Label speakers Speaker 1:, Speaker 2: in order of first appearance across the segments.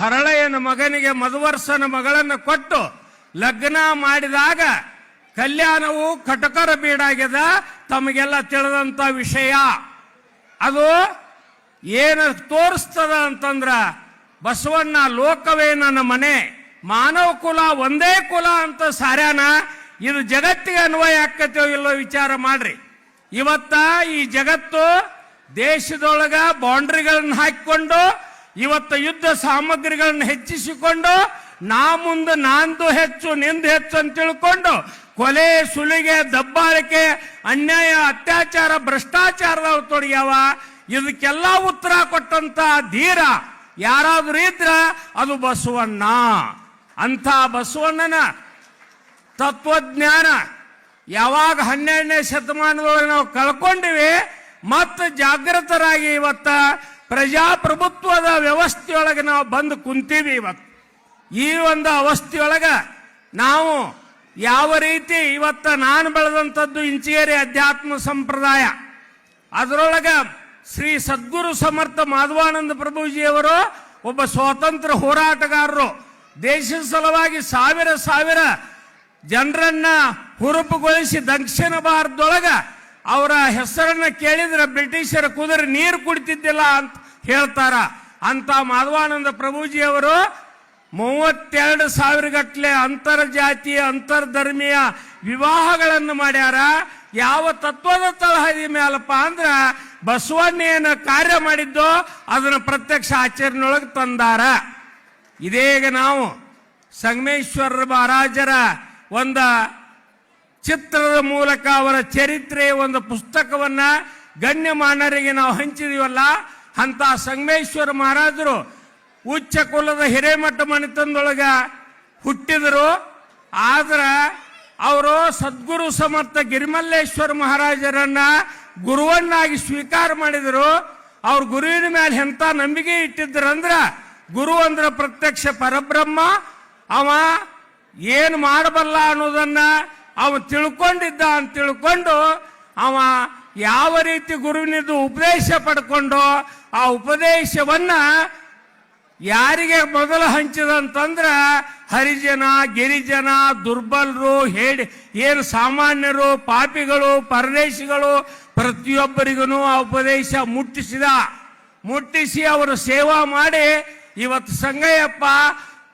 Speaker 1: ಹರಳೆಯನ ಮಗನಿಗೆ ಮಧುವರ್ಷನ ಮಗಳನ್ನು ಕೊಟ್ಟು ಲಗ್ನ ಮಾಡಿದಾಗ ಕಲ್ಯಾಣವು ಕಟಕರ ಬೀಡಾಗ್ಯದ, ತಮಗೆಲ್ಲ ತಿಳಿದಂತ ವಿಷಯ. ಅದು ಏನು ತೋರಿಸ್ತದ ಅಂತಂದ್ರ, ಬಸವಣ್ಣ ಲೋಕವೇ ನನ್ನ ಮನೆ, ಮಾನವ ಕುಲ ಒಂದೇ ಕುಲ ಅಂತ ಸಾರ್ಯಾನ, ಇದು ಜಗತ್ತಿಗೆ ಅನ್ವಯ ಆಕ್ಕತ್ತೋ ಇಲ್ಲೋ ವಿಚಾರ ಮಾಡ್ರಿ. ಇವತ್ತ ಈ ಜಗತ್ತು ದೇಶದೊಳಗ ಬೌಂಡ್ರಿಗಳನ್ನ ಹಾಕಿಕೊಂಡು ಇವತ್ತ ಯುದ್ಧ ಸಾಮಗ್ರಿಗಳನ್ನ ಹೆಚ್ಚಿಸಿಕೊಂಡು ನಾ ಮುಂದೆ ನಾಂದು ಹೆಚ್ಚು, ನಿಂದು ಹೆಚ್ಚು ಅಂತ ತಿಳ್ಕೊಂಡು ಕೊಲೆ, ಸುಲಿಗೆ, ದಬ್ಬಾಳಿಕೆ, ಅನ್ಯಾಯ, ಅತ್ಯಾಚಾರ, ಭ್ರಷ್ಟಾಚಾರದವ್ರು ತೊಡಗ್ಯಾವ. ಇದಕ್ಕೆಲ್ಲ ಉತ್ತರ ಕೊಟ್ಟಂತ ಧೀರ ಯಾರಾದ್ರೂ ಇದ್ರ ಅದು ಬಸವಣ್ಣ. ಅಂಥ ಬಸವಣ್ಣನ ತತ್ವಜ್ಞಾನ ಯಾವಾಗ ಹನ್ನೆರಡನೇ ಶತಮಾನದೊಳಗೆ ನಾವು ಕಳ್ಕೊಂಡಿವಿ, ಮತ್ತೆ ಜಾಗೃತರಾಗಿ ಇವತ್ತ ಪ್ರಜಾಪ್ರಭುತ್ವದ ವ್ಯವಸ್ಥೆಯೊಳಗೆ ನಾವು ಬಂದು ಕುಂತೀವಿ ಇವತ್ತು. ಈ ಒಂದು ಅವಸ್ಥೆಯೊಳಗೆ ನಾವು ಯಾವ ರೀತಿ ಇವತ್ತ ನಾನು ಬೆಳೆದಂಥದ್ದು ಇಂಚಿಗೇರಿ ಅಧ್ಯಾತ್ಮ ಸಂಪ್ರದಾಯ, ಅದರೊಳಗ ಶ್ರೀ ಸದ್ಗುರು ಸಮರ್ಥ ಮಾಧವಾನಂದ ಪ್ರಭುಜಿಯವರು ಒಬ್ಬ ಸ್ವಾತಂತ್ರ್ಯ ಹೋರಾಟಗಾರರು. ದೇಶದ ಸಲುವಾಗಿ ಸಾವಿರ ಸಾವಿರ ಜನರನ್ನ ಹುರುಪುಗೊಳಿಸಿ ದಕ್ಷಿಣ ಭಾರತದೊಳಗ ಅವರ ಹೆಸರನ್ನ ಕೇಳಿದ್ರೆ ಬ್ರಿಟಿಷರ ಕುದುರೆ ನೀರು ಕುಡಿತಿದ್ದಿಲ್ಲ ಅಂತ ಹೇಳ್ತಾರ. ಅಂತ ಮಾಧವಾನಂದ ಪ್ರಭುಜಿಯವರು ಮೂವತ್ತೆರಡು ಸಾವಿರ ಗಟ್ಟಲೆ ಅಂತರ್ಧರ್ಮೀಯ ವಿವಾಹಗಳನ್ನು ಮಾಡ್ಯಾರ. ಯಾವ ತತ್ವದ ತಳಹದಿ ಮೇಲಪ್ಪ ಅಂದ್ರ ಬಸವಣ್ಣ ಕಾರ್ಯ ಮಾಡಿದ್ದೋ ಅದನ್ನ ಪ್ರತ್ಯಕ್ಷ ಆಚರಣೆಯೊಳಗೆ ತಂದಾರ. ಇದೇಗ ನಾವು ಸಂಗಮೇಶ್ವರ ಮಹಾರಾಜರ ಒಂದ ಚಿತ್ರದ ಮೂಲಕ ಅವರ ಚರಿತ್ರೆ ಒಂದು ಪುಸ್ತಕವನ್ನ ಗಣ್ಯಮಾನರಿಗೆ ನಾವು ಹಂಚಿದೀವಲ್ಲ, ಅಂತ ಸಂಗಮೇಶ್ವರ ಮಹಾರಾಜರು ಉಚ್ಚ ಕುಲದ ಹಿರೇಮಠ ಮಣಿತನದೊಳಗ ಹುಟ್ಟಿದರು. ಆದ್ರೆ ಅವರು ಸದ್ಗುರು ಸಮರ್ಥ ಗಿರಿಮಲ್ಲೇಶ್ವರ ಮಹಾರಾಜರನ್ನ ಗುರುವನ್ನಾಗಿ ಸ್ವೀಕಾರ ಮಾಡಿದರು. ಅವ್ರ ಗುರುವಿನ ಮೇಲೆ ಎಂತ ನಂಬಿಕೆ ಇಟ್ಟಿದ್ರಂದ್ರ ಗುರು ಅಂದ್ರ ಪ್ರತ್ಯಕ್ಷ ಪರಬ್ರಹ್ಮ. ಅವ ಏನು ಮಾಡಬಲ್ಲ ಅನ್ನೋದನ್ನ ಅವ ತಿಳ್ಕೊಂಡಿದ್ದ ಅಂತ ತಿಳ್ಕೊಂಡು ಅವ ಯಾವ ರೀತಿ ಗುರುವಿನದು ಉಪದೇಶ ಪಡ್ಕೊಂಡು ಆ ಉಪದೇಶವನ್ನ ಯಾರಿಗೆ ಮೊದಲು ಹಂಚಿದಂತಂದ್ರ ಹರಿಜನ, ಗಿರಿಜನ, ದುರ್ಬಲರು, ಹೇಳಿ, ಏನು ಸಾಮಾನ್ಯರು, ಪಾಪಿಗಳು, ಪರದೇಶಿಗಳು ಪ್ರತಿಯೊಬ್ಬರಿಗೂ ಆ ಉಪದೇಶ ಮುಟ್ಟಿಸಿದ. ಮುಟ್ಟಿಸಿ ಅವರು ಸೇವಾ ಮಾಡಿ ಇವತ್ತು ಸಂಗಯ್ಯಪ್ಪ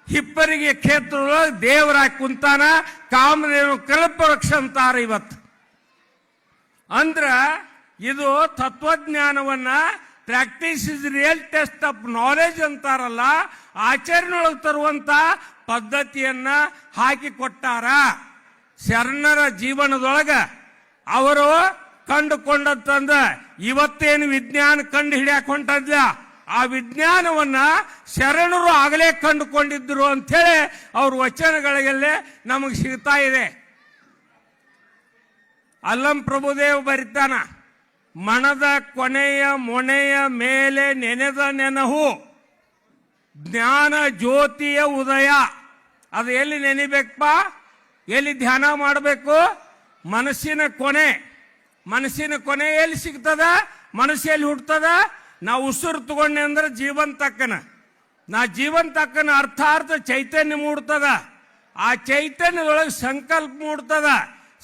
Speaker 1: ಹಿಪ್ಪರಿಗೆ ಕ್ಷೇತ್ರದೊಳಗೆ ದೇವರಾಗಿ ಕುಂತಾನ ಕಾಮನೇನು ಕಲ್ಪ ಅಂತಾರ ಇವತ್ತು. ಅಂದ್ರ ಇದು ತತ್ವಜ್ಞಾನವನ್ನ practice is real test of knowledge ಅಂತಾರಲ್ಲ, ಆಚರಣೆಯೊಳಗೆ ತರುವಂತ ಪದ್ಧತಿಯನ್ನ ಹಾಕಿ ಕೊಟ್ಟಾರ ಶರಣರ ಜೀವನದೊಳಗ. ಅವರು ಕಂಡುಕೊಂಡಂತಂದ ಇವತ್ತೇನು ವಿಜ್ಞಾನ ಕಂಡು ಹಿಡಿಯಾಕ ಹೊಂಟದ್ಲ? ಆ ವಿಜ್ಞಾನವನ್ನ ಶರಣರು ಆಗಲೇ ಕಂಡುಕೊಂಡಿದ್ದರು ಅಂಥೇಳಿ ಅವ್ರ ವಚನಗಳಿಗೆಲ್ಲೇ ನಮಗೆ ಸಿಗ್ತಾ ಇದೆ. ಅಲ್ಲಂ ಪ್ರಭುದೇವ್ ಬರಿತಾನ, ಮಣದ ಕೊನೆಯ ಮೊನೆಯ ಮೇಲೆ ನೆನೆದ ನೆನಹು, ಜ್ಞಾನ ಜ್ಯೋತಿಯ ಉದಯ. ಅದು ಎಲ್ಲಿ ನೆನಿಬೇಕಪ್ಪ? ಎಲ್ಲಿ ಧ್ಯಾನ ಮಾಡಬೇಕು? ಮನಸ್ಸಿನ ಕೊನೆ. ಮನಸ್ಸಿನ ಕೊನೆ ಎಲ್ಲಿ ಸಿಗ್ತದ? ಮನಸ್ಸಲ್ಲಿ ಎಲ್ಲಿ ನಾವು ಉಸಿರು ತಗೊಂಡೆ ಅಂದ್ರೆ ಜೀವನ್ ತಕ್ಕನ ನಾ ಜೀವನ್ ತಕ್ಕನ ಅರ್ಥಾರ್ಥ ಚೈತನ್ಯ ಮೂಡ್ತದ. ಆ ಚೈತನ್ಯದೊಳಗೆ ಸಂಕಲ್ಪ ಮೂಡ್ತದ.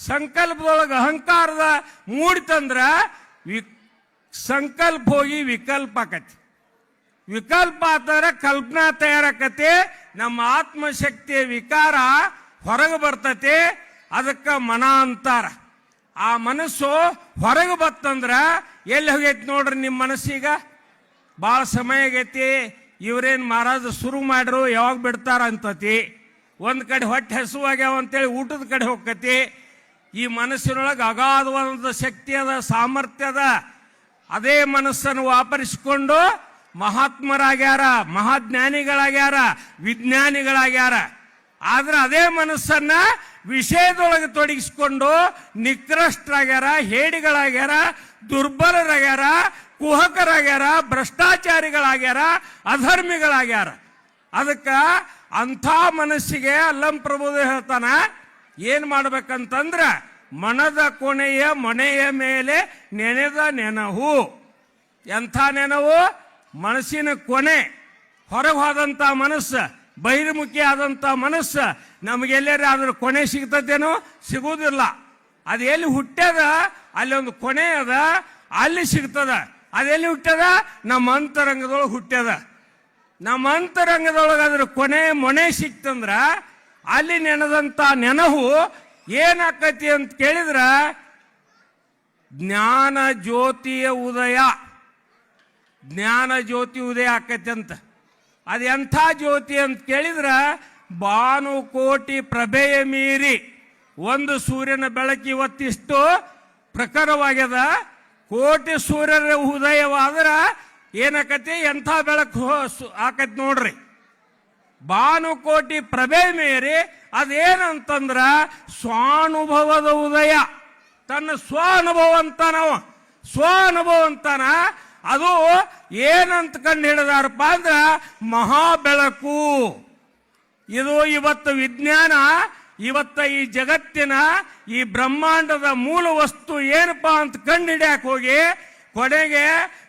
Speaker 1: ಸಂಕಲ್ಪದೊಳಗೆ ಅಹಂಕಾರದ ಮೂಡಿತಂದ್ರ ವಿ ಸಂಕಲ್ಪ ಹೋಗಿ ವಿಕಲ್ಪ ಆಕತಿ. ವಿಕಲ್ಪ ಆತರ ಕಲ್ಪನಾ ತಯಾರಾಕತಿ, ನಮ್ಮ ಆತ್ಮಶಕ್ತಿಯ ವಿಕಾರ ಹೊರಗೆ ಬರ್ತತಿ, ಅದಕ್ಕೆ ಮನ ಅಂತಾರ ಆ ಮನಸ್ಸು ಹೊರಗೆ ಬತ್ತಂದ್ರ ಎಲ್ಲಿ ಹೋಗೈತಿ ನೋಡ್ರಿ ನಿಮ್ಮ ಮನಸ್ಸೀಗ? ಭಾಳ ಸಮಯ ಆಗೈತಿ, ಇವ್ರೇನ್ ಮಹಾರಾಜ ಶುರು ಮಾಡ್ರು, ಯಾವಾಗ ಬಿಡ್ತಾರ ಅಂತತಿ. ಒಂದು ಕಡೆ ಹೊಟ್ಟೆ ಹಸುವಾಗ್ಯಾವ ಅಂತೇಳಿ ಊಟದ ಕಡೆ ಹೋಗ್ಕತಿ. ಈ ಮನಸ್ಸಿನೊಳಗೆ ಅಗಾಧವಾದ ಶಕ್ತಿ ಅದ, ಸಾಮರ್ಥ್ಯ ಅದ. ಅದೇ ಮನಸ್ಸನ್ನು ವಾಪರಿಸಿಕೊಂಡು ಮಹಾತ್ಮರಾಗ್ಯಾರ, ಮಹಾಜ್ಞಾನಿಗಳಾಗ್ಯಾರ, ವಿಜ್ಞಾನಿಗಳಾಗ್ಯಾರ. ಆದ್ರೆ ಅದೇ ಮನಸ್ಸನ್ನ ವಿಷಯದೊಳಗೆ ತೊಡಗಿಸ್ಕೊಂಡು ನಿಕೃಷ್ಟರಾಗ್ಯಾರ ಹೇಡಿಗಳಾಗ್ಯಾರ, ದುರ್ಬಲರಾಗ್ಯಾರ, ಕುಹಕರಾಗ್ಯಾರ, ಭ್ರಷ್ಟಾಚಾರಿಗಳಾಗ್ಯಾರ, ಅಧರ್ಮಿಗಳಾಗ್ಯಾರ. ಅದಕ್ಕ ಅಂಥ ಮನಸ್ಸಿಗೆ ಅಲ್ಲಂ ಪ್ರಭುದೇವ ಹೇಳ್ತಾನ, ಏನ್ ಮಾಡ್ಬೇಕಂತಂದ್ರ ಮನದ ಕೊನೆಯ ಮನೆಯ ಮೇಲೆ ನೆನೆದ ನೆನಹು. ಎಂಥ ನೆನವು? ಮನಸ್ಸಿನ ಕೊನೆ ಹೊರಗೆ ಹೋದಂತ ಮನಸ್ಸು. ಬಹಿರ್ಮುಖಿ ಆದಂಥ ಮನಸ್ಸು ನಮಗೆಲ್ಲರ ಅದ್ರ ಕೊನೆ ಸಿಗ್ತದೇನೋ? ಸಿಗುವುದಿಲ್ಲ. ಅದು ಎಲ್ಲಿ ಹುಟ್ಟ್ಯದ ಅಲ್ಲಿ ಒಂದು ಕೊನೆ ಅದ, ಅಲ್ಲಿ ಸಿಗ್ತದ. ಅದೆಲ್ಲಿ ಹುಟ್ಟ್ಯದ ನಮ್ಮ ಅಂತರಂಗದೊಳಗೆ ಹುಟ್ಟ್ಯದ ನಮ್ಮ ಅಂತರಂಗದೊಳಗೆ ಅದ್ರ ಕೊನೆ, ಮೊನೆ ಸಿಕ್ತಂದ್ರ, ಅಲ್ಲಿ ನೆನೆದಂಥ ನೆನಹು ಏನಾಕತಿ ಅಂತ ಕೇಳಿದ್ರ? ಜ್ಞಾನ ಜ್ಯೋತಿಯ ಉದಯ. ಜ್ಞಾನ ಜ್ಯೋತಿ ಉದಯ ಆಕತಿ ಅಂತ. ಅದು ಎಂಥ ಜ್ಯೋತಿ ಅಂತ ಕೇಳಿದ್ರೆ ಬಾನು ಕೋಟಿ ಪ್ರಭೆಯ ಮೀರಿ ಒಂದು ಸೂರ್ಯನ ಬೆಳಕು ಇವತ್ತಿಷ್ಟು ಪ್ರಖರವಾಗ್ಯದ. ಕೋಟಿ ಸೂರ್ಯರ ಉದಯವಾದ್ರೆ ಏನಕತಿ? ಎಂಥ ಬೆಳಕು ಹೋ- ಸು- ಆಕತಿ ನೋಡ್ರಿ. ಭಾನುಕೋಟಿ ಪ್ರಭೆ ಮೀರಿ ಅದೇನಂತಂದ್ರ ಸ್ವಾನುಭವದ ಉದಯ. ತನ್ನ ಸ್ವಾನುಭವ ಅಂತಾನವ ಸ್ವಾನುಭವ ಅಂತಾನ ಅದು ಏನಂತ ಕಂಡು ಹಿಡಿದಾರಪ್ಪ ಅಂದ್ರ ಮಹಾ ಬೆಳಕು ಇದು ಇವತ್ತು ವಿಜ್ಞಾನ, ಇವತ್ತ ಈ ಜಗತ್ತಿನ ಈ ಬ್ರಹ್ಮಾಂಡದ ಮೂಲ ವಸ್ತು ಏನಪ್ಪ ಅಂತ ಕಂಡು ಹಿಡಿಯಕ್ ಹೋಗಿ ಕೊನೆಗೆ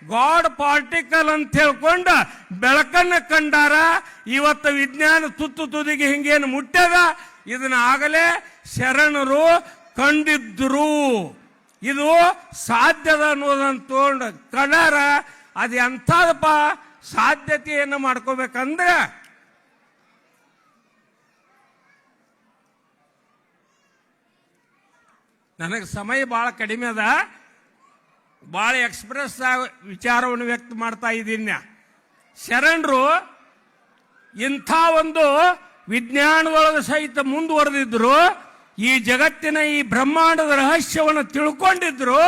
Speaker 1: ಗಾಡ್ ಪಾರ್ಟಿಕಲ್ ಅಂತ ಹೇಳ್ಕೊಂಡು ಬೆಳಕನ್ನ ಕಂಡಾರ. ಇವತ್ತು ವಿಜ್ಞಾನ ತುತ್ತು ತುದಿಗೆ ಹಿಂಗೇನು ಮುಟ್ಟ್ಯದ ಇದನ್ನ ಆಗಲೇ ಶರಣರು ಕಂಡಿದ್ರು. ಇದು ಸಾಧ್ಯದ ಅನ್ನೋದನ್ನ ತಗೊಂಡು ಕಣಾರ ಅದು ಎಂಥದಪ್ಪ ಸಾಧ್ಯತೆಯನ್ನು ಮಾಡ್ಕೋಬೇಕಂದ್ರೆ ನನಗೆ ಸಮಯ ಬಹಳ ಕಡಿಮೆ ಅದ. ಬಹಳ ಎಕ್ಸ್ಪ್ರೆಸ್ ವಿಚಾರವನ್ನು ವ್ಯಕ್ತ ಮಾಡ್ತಾ ಇದ್ದೀನಿ. ಶರಣರು, ಇಂಥ ಒಂದು ವಿಜ್ಞಾನದೊಳಗೆ ಸಹಿತ ಮುಂದುವರೆದಿದ್ರು ಈ ಜಗತ್ತಿನ ಈ ಬ್ರಹ್ಮಾಂಡದ ರಹಸ್ಯವನ್ನು ತಿಳ್ಕೊಂಡಿದ್ರು,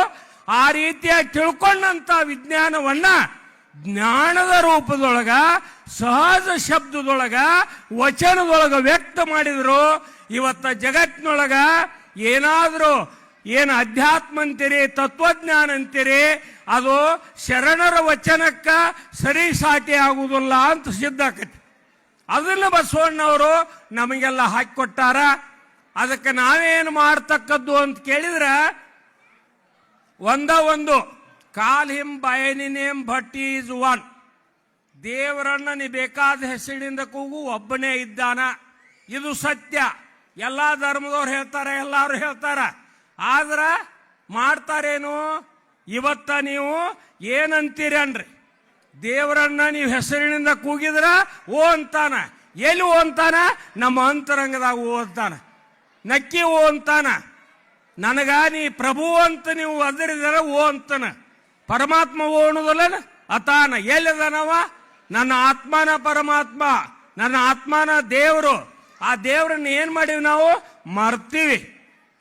Speaker 1: ಆ ರೀತಿಯಾಗಿ ತಿಳ್ಕೊಂಡಂತ ವಿಜ್ಞಾನವನ್ನ ಜ್ಞಾನದ ರೂಪದೊಳಗ, ಸಹಜ ಶಬ್ದದೊಳಗ, ವಚನದೊಳಗ ವ್ಯಕ್ತ ಮಾಡಿದ್ರು. ಇವತ್ತ ಜಗತ್ತಿನೊಳಗ ಏನಾದರೂ, ಏನು ಅಧ್ಯಾತ್ಮ ಅಂತೀರಿ, ತತ್ವಜ್ಞಾನ ಅಂತೀರಿ, ಅದು ಶರಣರ ವಚನಕ್ಕ ಸರಿ ಸಾಟಿ ಆಗುವುದಿಲ್ಲ ಅಂತ ಸಿದ್ಧ ಆಕತಿ. ಅದನ್ನ ಬಸವಣ್ಣವರು ನಮಗೆಲ್ಲ ಹಾಕಿಕೊಟ್ಟಾರ ಅದಕ್ಕೆ ನಾವೇನು ಮಾಡ್ತಕ್ಕದ್ದು ಅಂತ ಕೇಳಿದ್ರ, ಒಂದ ಒಂದು, call him by any name but is one. ದೇವರನ್ನ ನೀ ಬೇಕಾದ ಹೆಸರಿನಿಂದ ಕೂಗು ಒಬ್ಬನೇ ಇದ್ದಾನ. ಇದು ಸತ್ಯ. ಎಲ್ಲಾ ಧರ್ಮದವ್ರು ಹೇಳ್ತಾರೆ, ಎಲ್ಲಾರು ಹೇಳ್ತಾರ. ಆದ್ರ ಮಾಡ್ತಾರೇನು? ಇವತ್ತ ನೀವು ಏನಂತೀರಿ ಅನ್ರಿ? ದೇವರನ್ನ ನೀವು ಹೆಸರಿನಿಂದ ಕೂಗಿದ್ರ ಓ ಅಂತಾನ. ಎಲ್ಲಿ ಓ ಅಂತಾನ? ನಮ್ಮ ಅಂತರಂಗದಾಗ ಓ ಅಂತಾನ. ನಕ್ಕಿ ಓ ಅಂತಾನ. ನನಗ ನೀ ಪ್ರಭು ಅಂತ ನೀವು ಅದರಿದರ ಓ ಅಂತನ. ಪರಮಾತ್ಮ ಓ ಅನ್ನೋದಲ್ಲ ಅತಾನ. ಎಲ್ಲಿದಾನವ? ನನ್ನ ಆತ್ಮನ ಪರಮಾತ್ಮ. ನನ್ನ ಆತ್ಮನ ದೇವರು. ಆ ದೇವರನ್ನ ಏನ್ ಮಾಡೀವಿ ನಾವು? ಮರ್ತೀವಿ.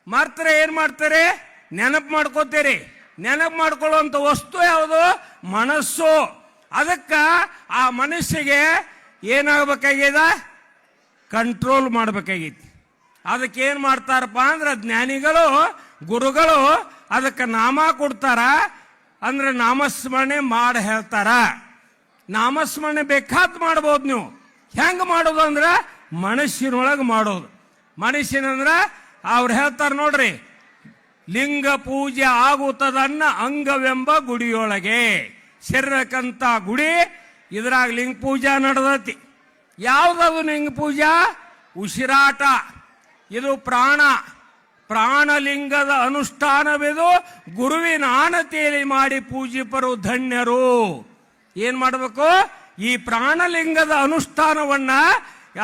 Speaker 1: ಮರ್ತರೆ ಏನ್ ಮಾಡ್ತಾರೆ? ನೆನಪು ಮಾಡ್ಕೋತೀರಿ. ನೆನಪು ಮಾಡ್ಕೊಳ್ಳುವಂತ ವಸ್ತು ಯಾವುದು? ಮನಸ್ಸು. ಅದಕ್ಕ ಆ ಮನಸ್ಸಿಗೆ ಏನಾಗಬೇಕಾಗ್ಯದ ಕಂಟ್ರೋಲ್ ಮಾಡಬೇಕಾಗೈತಿ. ಅದಕ್ಕೆ ಏನ್ ಮಾಡ್ತಾರಪ್ಪ ಅಂದ್ರೆ ಜ್ಞಾನಿಗಳು, ಗುರುಗಳು ಅದಕ್ಕೆ ನಾಮ ಕೊಡ್ತಾರ. ಅಂದ್ರೆ ನಾಮಸ್ಮರಣೆ ಮಾಡಿ ಹೇಳ್ತಾರ. ನಾಮಸ್ಮರಣೆ ಬೇಕಾತ್ ಮಾಡ್ಬೋದು ನೀವು. ಹೆಂಗ್ ಮಾಡೋದು ಅಂದ್ರೆ ಮನಸ್ಸಿನೊಳಗೆ ಮಾಡೋದು. ಮನುಷ್ಯನಂದ್ರೆ ಅವ್ರು ಹೇಳ್ತಾರ ನೋಡ್ರಿ, ಲಿಂಗ ಪೂಜೆ ಆಗುತ್ತದನ್ನ ಅಂಗವೆಂಬ ಗುಡಿಯೊಳಗೆ. ಶರೀರಕ್ಕಂತ ಗುಡಿ, ಇದ್ರಾಗ ಲಿಂಗ ಪೂಜಾ ನಡೆದತಿ. ಯಾವ್ದದು ಲಿಂಗ ಪೂಜಾ? ಉಸಿರಾಟ. ಇದು ಪ್ರಾಣ. ಪ್ರಾಣಲಿಂಗದ ಅನುಷ್ಠಾನವಿದು. ಗುರುವಿನ ಆನತಿಯಲ್ಲಿ ಮಾಡಿ ಪೂಜಿಪರು ಧನ್ಯರು. ಏನ್ ಮಾಡಬೇಕು? ಈ ಪ್ರಾಣಲಿಂಗದ ಅನುಷ್ಠಾನವನ್ನ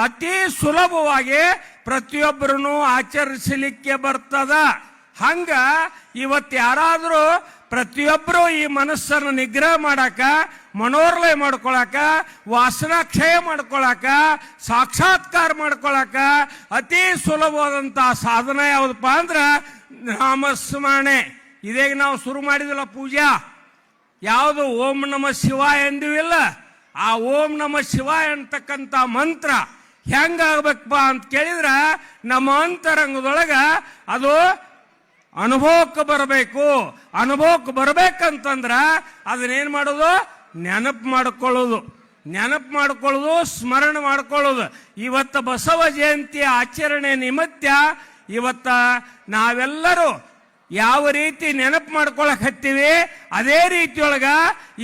Speaker 1: ಅತಿ ಸುಲಭವಾಗಿ ಪ್ರತಿಯೊಬ್ಬರನ್ನು ಆಚರಿಸಲಿಕ್ಕೆ ಬರ್ತದ. ಹಂಗ ಇವತ್ತು ಯಾರಾದರೂ ಪ್ರತಿಯೊಬ್ಬರು ಈ ಮನಸ್ಸನ್ನು ನಿಗ್ರಹ ಮಾಡಾಕ ಮನೋರ್ಲಯ ಮಾಡ್ಕೊಳಕ, ವಾಸನಾಕ್ಷಯ ಮಾಡ್ಕೊಳಕ, ಸಾಕ್ಷಾತ್ಕಾರ ಮಾಡ್ಕೊಳಕ ಅತಿ ಸುಲಭವಾದಂತಹ ಸಾಧನ ಯಾವುದಪ್ಪ ಅಂದ್ರೆ ನಾಮಸ್ಮರಣೆ. ಇದೇಗ ನಾವು ಶುರು ಮಾಡಿದಿಲ್ಲ ಪೂಜಾ? ಯಾವುದು ಓಂ ನಮ ಶಿವಾಯ ಎಂದಿವಿಲ್ಲ ಆ ಓಂ ನಮ ಶಿವಾಯ ಅಂತಕ್ಕಂಥ ಮಂತ್ರ ಹೆಂಗಾಗಬೇಕಪ್ಪ ಅಂತ ಕೇಳಿದ್ರೆ ನಮ್ಮ ಅಂತರಂಗದೊಳಗೆ ಅದು ಅನುಭವಕ್ಕೆ ಬರಬೇಕು. ಅನುಭವಕ್ಕೆ ಬರ್ಬೇಕಂತಂದ್ರ ಅದನ್ನೇನು ಮಾಡೋದು? ನೆನಪು ಮಾಡ್ಕೊಳ್ಳೋದು. ನೆನಪು ಮಾಡ್ಕೊಳ್ಳೋದು, ಸ್ಮರಣೆ ಮಾಡ್ಕೊಳ್ಳೋದು. ಇವತ್ತ ಬಸವ ಜಯಂತಿ ಆಚರಣೆ ನಿಮಿತ್ತ ಇವತ್ತ ನಾವೆಲ್ಲರೂ ಯಾವ ರೀತಿ ನೆನಪು ಮಾಡ್ಕೊಳಕ್ ಹತ್ತೀವಿ? ಅದೇ ರೀತಿಯೊಳಗ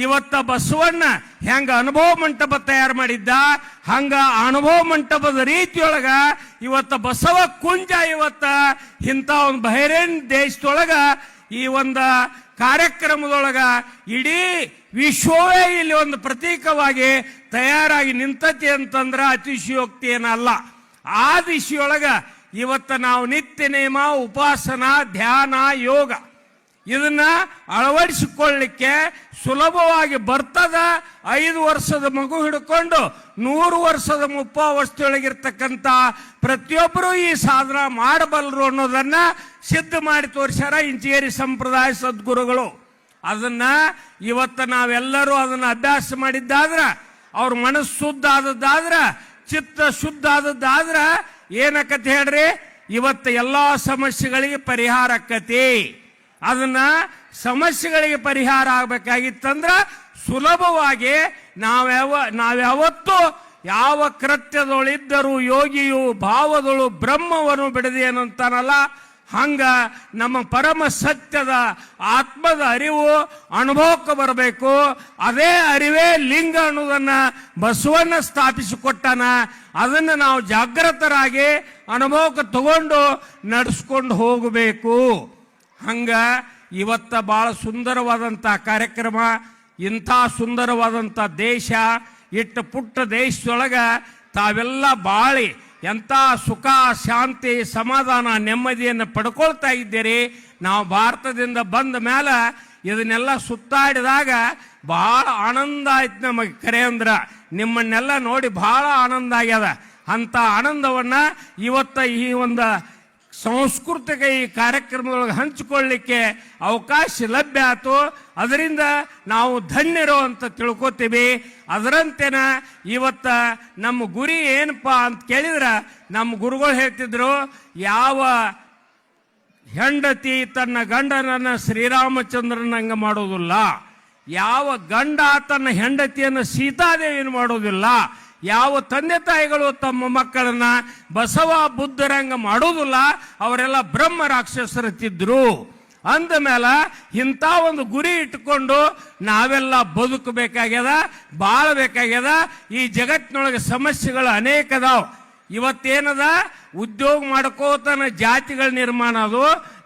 Speaker 1: ಇವತ್ತ ಬಸವಣ್ಣ ಹೆಂಗ ಅನುಭವ ಮಂಟಪ ತಯಾರು ಮಾಡಿದ್ದ, ಹಂಗ ಅನುಭವ ಮಂಟಪದ ರೀತಿಯೊಳಗ ಇವತ್ತ ಬಸವ ಕುಂಜ ಇವತ್ತ ಇಂಥ ಒಂದು ಬಹರೇನ್ ದೇಶದೊಳಗ ಈ ಒಂದು ಕಾರ್ಯಕ್ರಮದೊಳಗ ಇಡೀ ವಿಶ್ವವೇ ಇಲ್ಲಿ ಒಂದು ಪ್ರತೀಕವಾಗಿ ತಯಾರಾಗಿ ನಿಂತತಿ ಅಂತಂದ್ರ ಅತಿಶಯೋಕ್ತಿ ಏನಲ್ಲ. ಆ ದಿಶೆಯೊಳಗ ಇವತ್ತ ನಾವು ನಿತ್ಯ ನೇಮ, ಉಪಾಸನ, ಧ್ಯಾನ, ಯೋಗ. ಇದನ್ನ ಅಳವಡಿಸಿಕೊಳ್ಳಿಕ್ಕೆ ಸುಲಭವಾಗಿ ಬರ್ತದ ಐದು ವರ್ಷದ ಮಗು ಹಿಡ್ಕೊಂಡು ನೂರು ವರ್ಷದ ಮುಪ್ಪಾವಸ್ಥೆಯೊಳಗಿರ್ತಕ್ಕಂಥ ಪ್ರತಿಯೊಬ್ಬರು ಈ ಸಾಧನ ಮಾಡಬಲ್ಲರು ಅನ್ನೋದನ್ನ ಸಿದ್ಧ ಮಾಡಿ ತೋರಿಸ್ಯಾರ ಇಂಚೇರಿ ಸಂಪ್ರದಾಯ ಸದ್ಗುರುಗಳು. ಅದನ್ನ ಇವತ್ತ ನಾವೆಲ್ಲರೂ ಅದನ್ನ ಅಭ್ಯಾಸ ಮಾಡಿದ್ದಾದ್ರೆ, ಅವ್ರ ಮನಸ್ಸು ಶುದ್ಧ ಆದದ್ದಾದ್ರೆ, ಚಿತ್ತ ಶುದ್ಧ ಆದದ್ದಾದ್ರ ಏನಕ್ಕಂತ ಹೇಳ್ರಿ? ಇವತ್ತು ಎಲ್ಲಾ ಸಮಸ್ಯೆಗಳಿಗೆ ಪರಿಹಾರ ಆಕ್ಕತಿ ಅದನ್ನ ಸಮಸ್ಯೆಗಳಿಗೆ ಪರಿಹಾರ ಆಗ್ಬೇಕಾಗಿತ್ತಂದ್ರ ಸುಲಭವಾಗಿ ನಾವ್ಯಾವ ನಾವ್ಯಾವತ್ತೂ ಯಾವ ಕೃತ್ಯದೊಳಿದ್ದರೂ ಯೋಗಿಯು ಭಾವದೊಳು ಬ್ರಹ್ಮವನ್ನು ಬಿಡದೇನಂತಾನಲ್ಲ ಹಂಗ ನಮ್ಮ ಪರಮ ಸತ್ಯದ ಆತ್ಮದ ಅರಿವು ಅನುಭವಕ್ಕೆ ಬರಬೇಕು. ಅದೇ ಅರಿವೇ ಲಿಂಗ ಅನ್ನೋದನ್ನ ಬಸವಣ್ಣ ಸ್ಥಾಪಿಸಿಕೊಟ್ಟನ. ಅದನ್ನ ನಾವು ಜಾಗೃತರಾಗಿ ಅನುಭವಕ್ಕೆ ತಗೊಂಡು ನಡೆಸ್ಕೊಂಡು ಹೋಗಬೇಕು. ಹಂಗ ಇವತ್ತ ಬಹಳ ಸುಂದರವಾದಂಥ ಕಾರ್ಯಕ್ರಮ, ಇಂಥ ಸುಂದರವಾದಂಥ ದೇಶ, ಇಟ್ಟ ಪುಟ್ಟ ದೇಶದೊಳಗೆ ತಾವೆಲ್ಲ ಬಾಳಿ ಎಂಥ ಸುಖ, ಶಾಂತಿ, ಸಮಾಧಾನ, ನೆಮ್ಮದಿಯನ್ನು ಪಡ್ಕೊಳ್ತಾ ಇದ್ದೀರಿ? ನಾವು ಭಾರತದಿಂದ ಬಂದ ಮೇಲೆ ಇದನ್ನೆಲ್ಲ ಸುತ್ತಾಡಿದಾಗ ಭಾಳ ಆನಂದ ಆಯ್ತು ನಮಗೆ ಕರೆ ಅಂದ್ರ. ನಿಮ್ಮನ್ನೆಲ್ಲ ನೋಡಿ ಭಾಳ ಆನಂದ ಆಗ್ಯದ. ಅಂಥ ಆನಂದವನ್ನು ಇವತ್ತ ಈ ಒಂದು ಸಾಂಸ್ಕೃತಿಕ ಈ ಕಾರ್ಯಕ್ರಮದೊಳಗೆ ಹಂಚಿಕೊಳ್ಳಿಕ್ಕೆ ಅವಕಾಶ ಲಭ್ಯ ಆಯಿತು ಅದರಿಂದ ನಾವು ಧನ್ಯರು ಅಂತ ತಿಳ್ಕೊತೀವಿ. ಅದರಂತೆನ ಇವತ್ತ ನಮ್ಮ ಗುರಿ ಏನಪ್ಪ ಅಂತ ಕೇಳಿದ್ರೆ ನಮ್ಮ ಗುರುಗಳು ಹೇಳ್ತಿದ್ರು, ಯಾವ ಹೆಂಡತಿ ತನ್ನ ಗಂಡನನ್ನ ಶ್ರೀರಾಮಚಂದ್ರನಂಗ ಮಾಡೋದಿಲ್ಲ. ಯಾವ ಗಂಡ ತನ್ನ ಹೆಂಡತಿಯನ್ನು ಸೀತಾದೇವಿನ ಮಾಡೋದಿಲ್ಲ. ಯಾವ ತಂದೆ ತಾಯಿಗಳು ತಮ್ಮ ಮಕ್ಕಳನ್ನ ಬಸವ ಬುದ್ಧರಂಗ ಮಾಡೋದಿಲ್ಲ ಅವರೆಲ್ಲ ಬ್ರಹ್ಮ ರಾಕ್ಷಸರತ್ತಿದ್ರು. ಅಂದ ಮೇಲೆ ಇಂಥ ಒಂದು ಗುರಿ ಇಟ್ಕೊಂಡು ನಾವೆಲ್ಲ ಬದುಕಬೇಕಾಗ್ಯದ, ಬಾಳಬೇಕಾಗ್ಯದ, ಈ ಜಗತ್ತಿನೊಳಗೆ ಸಮಸ್ಯೆಗಳು ಅನೇಕ ಅದಾವ. ಇವತ್ತೇನದ? ಉದ್ಯೋಗ ಮಾಡ್ಕೋತನ ಜಾತಿಗಳ ನಿರ್ಮಾಣ ಅದು,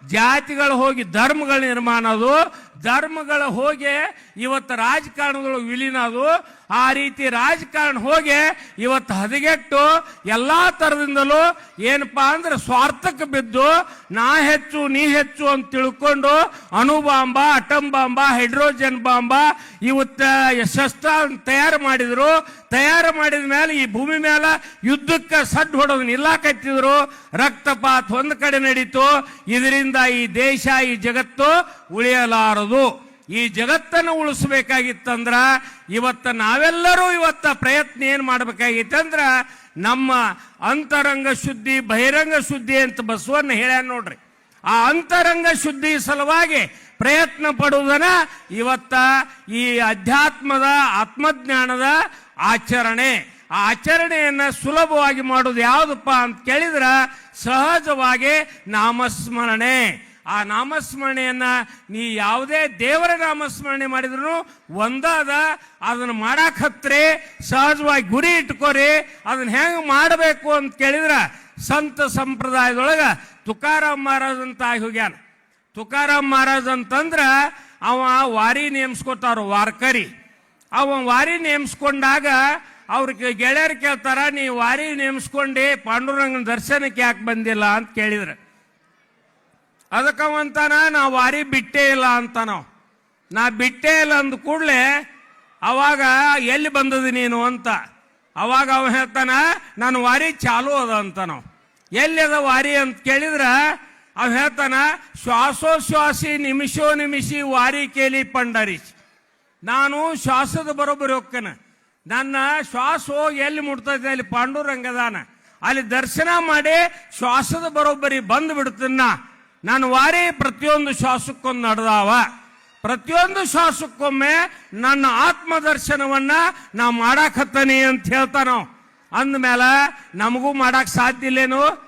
Speaker 1: ಜಾತಿಗಳು ಹೋಗಿ ಧರ್ಮಗಳ ನಿರ್ಮಾಣ ಅದು, ಧರ್ಮಗಳ ಹೋಗಿ ಇವತ್ತು ರಾಜಕಾರಣದೊಳಗೆ ವಿಲೀನ ಅದು ಆ ರೀತಿ ರಾಜಕಾರಣ ಹೋಗಿ ಇವತ್ತು ಹದಗೆಟ್ಟು ಎಲ್ಲಾ ತರದಿಂದಲೂ ಏನಪ್ಪಾ ಅಂದ್ರೆ ಸ್ವಾರ್ಥಕ್ಕೆ ಬಿದ್ದು ನಾ ಹೆಚ್ಚು, ನೀ ಹೆಚ್ಚು ಅಂತ ತಿಳ್ಕೊಂಡು ಅಣುಬಾಂಬ ಅಟಮ್ ಬಾಂಬ ಹೈಡ್ರೋಜನ್ ಬಾಂಬ ಇವತ್ತ ಶಸ್ತ್ರ ತಯಾರು ಮಾಡಿದ್ರು. ತಯಾರು ಮಾಡಿದ ಮೇಲೆ ಈ ಭೂಮಿ ಮೇಲೆ ಯುದ್ಧಕ್ಕೆ ಸಡ್ ಹೊಡೋದು ನಿಲ್ಲಾಕತ್ತಿದ್ರು. ರಕ್ತಪಾತ ಒಂದು ಕಡೆ ನಡೀತು. ಇದರಿಂದ ಈ ದೇಶ, ಈ ಜಗತ್ತು ಉಳಿಯಲಾರದು. ಈ ಜಗತ್ತನ್ನು ಉಳಿಸ್ಬೇಕಾಗಿತ್ತಂದ್ರ ಇವತ್ತ ನಾವೆಲ್ಲರೂ ಇವತ್ತ ಪ್ರಯತ್ನ ಏನ್ ಮಾಡ್ಬೇಕಾಗಿತ್ತಂದ್ರ ನಮ್ಮ ಅಂತರಂಗ ಶುದ್ಧಿ, ಬಹಿರಂಗ ಶುದ್ಧಿ ಅಂತ ಬಸವನ್ನ ಹೇಳ್ಯಾನ ನೋಡ್ರಿ. ಆ ಅಂತರಂಗ ಶುದ್ಧಿ ಸಲುವಾಗಿ ಪ್ರಯತ್ನ ಪಡುವುದನ್ನ ಇವತ್ತ ಈ ಅಧ್ಯಾತ್ಮದ ಆತ್ಮಜ್ಞಾನದ ಆಚರಣೆ. ಆ ಆಚರಣೆಯನ್ನ ಸುಲಭವಾಗಿ ಮಾಡೋದು ಯಾವುದಪ್ಪ ಅಂತ ಕೇಳಿದ್ರ ಸಹಜವಾಗಿ ನಾಮಸ್ಮರಣೆ. ಆ ನಾಮಸ್ಮರಣೆಯನ್ನ ನೀ ಯಾವುದೇ ದೇವರ ನಾಮಸ್ಮರಣೆ ಮಾಡಿದ್ರು ಒಂದಾದ. ಅದನ್ನ ಮಾಡಾಕ್ ಹತ್ರಿ, ಸಹಜವಾಗಿ ಗುರಿ ಇಟ್ಕೋರಿ, ಅದನ್ನ ಹೆಂಗೆ ಮಾಡಬೇಕು ಅಂತ ಕೇಳಿದ್ರ ಸಂತ ಸಂಪ್ರದಾಯದೊಳಗೆ ತುಕಾರಾಮ್ ಮಹಾರಾಜ್ ಅಂತ ಆಗಿ ಹೋಗ್ಯಾನ. ತುಕಾರಾಮ್ ಮಹಾರಾಜ್ ಅಂತಂದ್ರೆ ಅವ ವಾರಿ ನೇಮಿಸ್ಕೊತಾರ ವಾರ್ಕರಿ. ಅವ ವಾರಿ ನೇಮಿಸ್ಕೊಂಡಾಗ ಅವ್ರಿಗೆ ಗೆಳೆಯರು ಕೇಳ್ತಾರ, ನೀ ವಾರಿ ನೇಮಿಸ್ಕೊಂಡಿ, ಪಾಂಡುರಂಗನ ದರ್ಶನಕ್ಕೆ ಯಾಕೆ ಬಂದಿಲ್ಲ? ಅಂತ ಕೇಳಿದ್ರ. ಅದಕ್ಕವಂತಾನ ನಾ ವಾರಿ ಬಿಟ್ಟೇ ಇಲ್ಲ ಅಂತ ನಾವು. ನಾ ಬಿಟ್ಟೇ ಇಲ್ಲ ಅಂದ ಕೂಡಲೇ ಅವಾಗ ಎಲ್ಲಿ ಬಂದದ ನೀನು ಅಂತ. ಅವಾಗ ಅವ ಹೇಳ್ತಾನ ನಾನು ವಾರಿ ಚಾಲು ಅದ ಅಂತ ನಾವು. ಎಲ್ಲಿ ಅದ ವಾರಿ ಅಂತ ಕೇಳಿದ್ರೆ ಅವ ಹೇಳ್ತಾನ, ಶ್ವಾಸೋಶ್ವಾಸಿ ನಿಮಿಷೋ ನಿಮಿಷಿ ವಾರಿ ಕೇಳಿ ಪಂಡರಿಸಿ ನಾನು ಶ್ವಾಸದ ಬರೋಬ್ಬರಿ ಹೋಗ್ತೇನೆ. ನನ್ನ ಶ್ವಾಸ ಎಲ್ಲಿ ಮುಟ್ತೈತೆ, ಅಲ್ಲಿ ಪಾಂಡುರಂಗದಾನ. ಅಲ್ಲಿ ದರ್ಶನ ಮಾಡಿ ಶ್ವಾಸದ ಬರೋಬ್ಬರಿ ಬಂದು ಬಿಡ್ತೀನ ನಾನು ವಾರಿ ಪ್ರತಿಯೊಂದು ಶ್ವಾಸಕ್ಕೊಂದು ನಡೆದಾವ. ಪ್ರತಿಯೊಂದು ಶ್ವಾಸಕ್ಕೊಮ್ಮೆ ನನ್ನ ಆತ್ಮ ದರ್ಶನವನ್ನ ನಾ ಮಾಡಾಕತ್ತನಿ ಅಂತ ಹೇಳ್ತಾನೋ. ಅಂದಮೇಲೆ ನಮಗೂ ಮಾಡಕ್ ಸಾಧ್ಯ ಇಲ್ಲೇನು?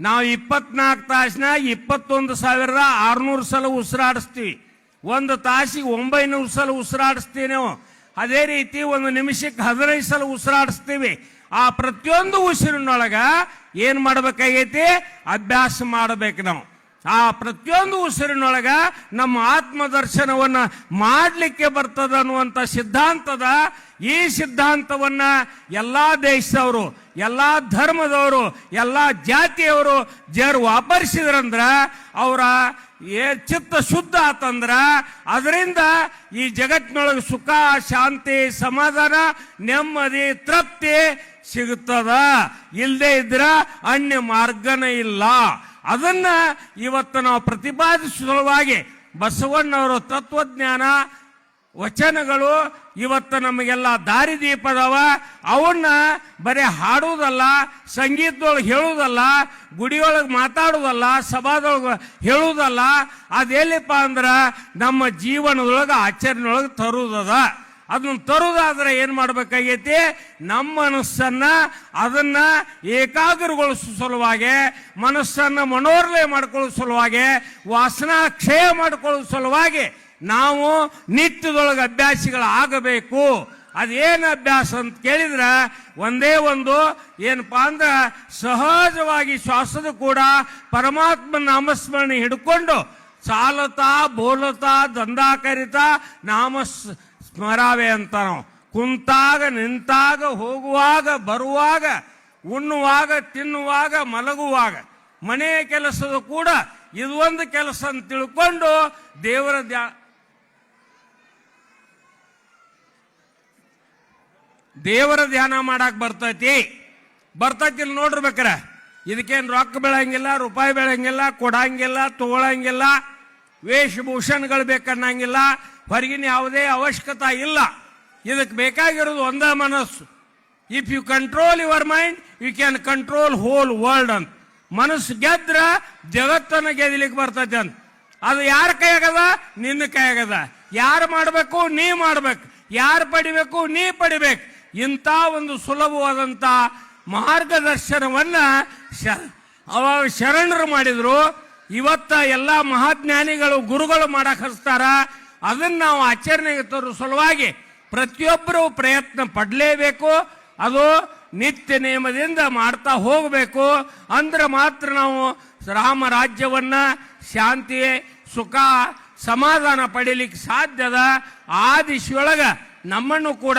Speaker 1: ನಾವು ಇಪ್ಪತ್ನಾಲ್ಕು ತಾಸಿನ ಇಪ್ಪತ್ತೊಂದು ಸಾವಿರದ ಆರ್ನೂರು ಸಲ ಉಸಿರಾಡಿಸ್ತೀವಿ. ಒಂದು ತಾಸಿಗೆ ಒಂಬೈನೂರು ಸಲ ಉಸಿರಾಡಿಸ್ತೀವಿ ನಾವು ಅದೇ ರೀತಿ ಒಂದು ನಿಮಿಷಕ್ಕೆ ಹದಿನೈದು ಸಲ ಉಸಿರಾಡಿಸ್ತೀವಿ. ಆ ಪ್ರತಿಯೊಂದು ಉಸಿರಿನೊಳಗ ಏನು ಮಾಡ್ಬೇಕಾಗೈತಿ? ಅಭ್ಯಾಸ ಮಾಡಬೇಕು ನಾವು. ಆ ಪ್ರತಿಯೊಂದು ಉಸಿರಿನೊಳಗ ನಮ್ಮ ಆತ್ಮದರ್ಶನವನ್ನ ಮಾಡಲಿಕ್ಕೆ ಬರ್ತದ ಅನ್ನುವಂಥ ಸಿದ್ಧಾಂತದ ಈ ಸಿದ್ಧಾಂತವನ್ನ ಎಲ್ಲಾ ದೇಶದವರು, ಎಲ್ಲಾ ಧರ್ಮದವರು, ಎಲ್ಲಾ ಜಾತಿಯವರು ಜರು ವಾಪರಿಸಿದ್ರಂದ್ರ ಅವರ ಏ ಚಿತ್ತ ಶುದ್ಧ ಆತಂದ್ರ ಅದರಿಂದ ಈ ಜಗತ್ತಿನೊಳಗೆ ಸುಖ, ಶಾಂತಿ, ಸಮಾಧಾನ, ನೆಮ್ಮದಿ, ತೃಪ್ತಿ ಸಿಗುತ್ತದ. ಇಲ್ಲದೆ ಇದ್ರ ಅನ್ಯ ಮಾರ್ಗನೇ ಇಲ್ಲ. ಅದನ್ನ ಇವತ್ತು ನಾವು ಪ್ರತಿಪಾದಿಸುವ ಸಲುವಾಗಿ ಬಸವಣ್ಣವರ ತತ್ವಜ್ಞಾನ, ವಚನಗಳು ಇವತ್ತು ನಮಗೆಲ್ಲ ದಾರಿದೀಪದವ. ಅವನ್ನ ಬರೀ ಹಾಡುವುದಲ್ಲ, ಸಂಗೀತದೊಳಗೆ ಹೇಳುವುದಲ್ಲ, ಗುಡಿಯೊಳಗೆ ಮಾತಾಡುವುದಲ್ಲ, ಸಭಾದೊಳಗೆ ಹೇಳುವುದಲ್ಲ, ಅದೆಲ್ಲಿಪ್ಪ ಅಂದ್ರೆ ನಮ್ಮ ಜೀವನದೊಳಗೆ ಆಚರಣೆಯೊಳಗೆ ತರುವುದದ. ಅದನ್ನ ತರುವುದಾದ್ರೆ ಏನು ಮಾಡ್ಬೇಕಾಗೈತಿ? ನಮ್ಮ ಮನಸ್ಸನ್ನು ಅದನ್ನ ಏಕಾಗ್ರಗೊಳಿಸುವ ಸಲುವಾಗಿ, ಮನಸ್ಸನ್ನ ಮನೋರ್ಲಯ ಮಾಡ್ಕೊಳ್ಳೋ ಸಲುವಾಗಿ ವಾಸನಾ ಕ್ಷಯ ಮಾಡ್ಕೊಳ್ಳೋ ಸಲುವಾಗಿ ನಾವು ನಿತ್ಯದೊಳಗೆ ಅಭ್ಯಾಸಿಗಳಾಗಬೇಕು. ಅದೇನು ಅಭ್ಯಾಸ ಅಂತ ಕೇಳಿದ್ರೆ ಒಂದೇ ಒಂದು ಏನಪ್ಪಾ ಅಂದ್ರೆ ಸಹಜವಾಗಿ ಶ್ವಾಸದ ಕೂಡ ಪರಮಾತ್ಮ ನಾಮಸ್ಮರಣೆ ಹಿಡ್ಕೊಂಡು, ಸಾಲತಾ ಬೋಲತಾ ದಂಧಾಕರಿತ ನಾಮ ಸ್- ಸ್ಮರಾವೆ ಅಂತ ನಾವು ಕುಂತಾಗ, ನಿಂತಾಗ, ಹೋಗುವಾಗ, ಬರುವಾಗ, ಉಣ್ಣುವಾಗ, ತಿನ್ನುವಾಗ, ಮಲಗುವಾಗ. ಮನೆಯ ಕೆಲಸದ ಕೂಡ ಇದು ಒಂದು ಕೆಲಸ ಅಂತ ತಿಳ್ಕೊಂಡು ದೇವರ ಧ್ಯಾನ ದೇವರ ಧ್ಯಾನ ಮಾಡಕ್ ಬರ್ತೈತಿ. ಬರ್ತೈತಿ ಇಲ್ಲಿ ನೋಡ್ರಿ ಇದಕ್ಕೇನು ರೊಕ್ಕ ಬೆಳಂಗಿಲ್ಲ, ರೂಪಾಯಿ ಬೆಳಂಗಿಲ್ಲ, ಕೊಡಂಗಿಲ್ಲ, ತಗೊಳಂಗಿಲ್ಲ, ವೇಷಭೂಷಣಗಳು ಬೇಕನ್ನಂಗಿಲ್ಲ ಹೊರಗಿನ ಯಾವುದೇ ಅವಶ್ಯಕತೆ ಇಲ್ಲ. ಇದಕ್ಕೆ ಬೇಕಾಗಿರೋದು ಒಂದೇ ಮನಸ್ಸು. If you control your mind you can control whole world ಅಂತ. ಮನಸ್ಸು ಗೆದ್ರ ಜಗತ್ತನ್ನ ಗೆದಲಿಕ್ಕೆ ಬರ್ತೈತೆ ಅಂತ. ಅದು ಯಾರ ಕೈಯಾಗದ ನಿನ್ನ ಕೈಯಾಗದ ಯಾರು ಮಾಡಬೇಕು? ನೀ ಮಾಡ್ಬೇಕು. ಯಾರು ಪಡಿಬೇಕು? ನೀ ಪಡಿಬೇಕು. ಇಂಥ ಒಂದು ಸುಲಭವಾದಂತ ಮಾರ್ಗದರ್ಶನವನ್ನ ಶರಣರು ಮಾಡಿದ್ರು. ಇವತ್ತ ಎಲ್ಲ ಮಹಾಜ್ಞಾನಿಗಳು ಗುರುಗಳು ಮಾಡಕ್ಕೆ ಹಚ್ತಾರ. ಅದನ್ನ ನಾವು ಆಚರಣೆಗೆ ತರೋ ಸಲುವಾಗಿ ಪ್ರತಿಯೊಬ್ಬರು ಪ್ರಯತ್ನ ಪಡಲೇಬೇಕು. ಅದು ನಿತ್ಯ ನಿಯಮದಿಂದ ಮಾಡ್ತಾ ಹೋಗಬೇಕು. ಅಂದ್ರೆ ಮಾತ್ರ ನಾವು ರಾಮ ರಾಜ್ಯವನ್ನ ಶಾಂತಿ, ಸುಖ, ಸಮಾಧಾನ ಪಡೀಲಿಕ್ಕೆ ಸಾಧ್ಯದ ಆ ದಿಶೆಯೊಳಗ ನಮ್ಮನ್ನು ಕೂಡ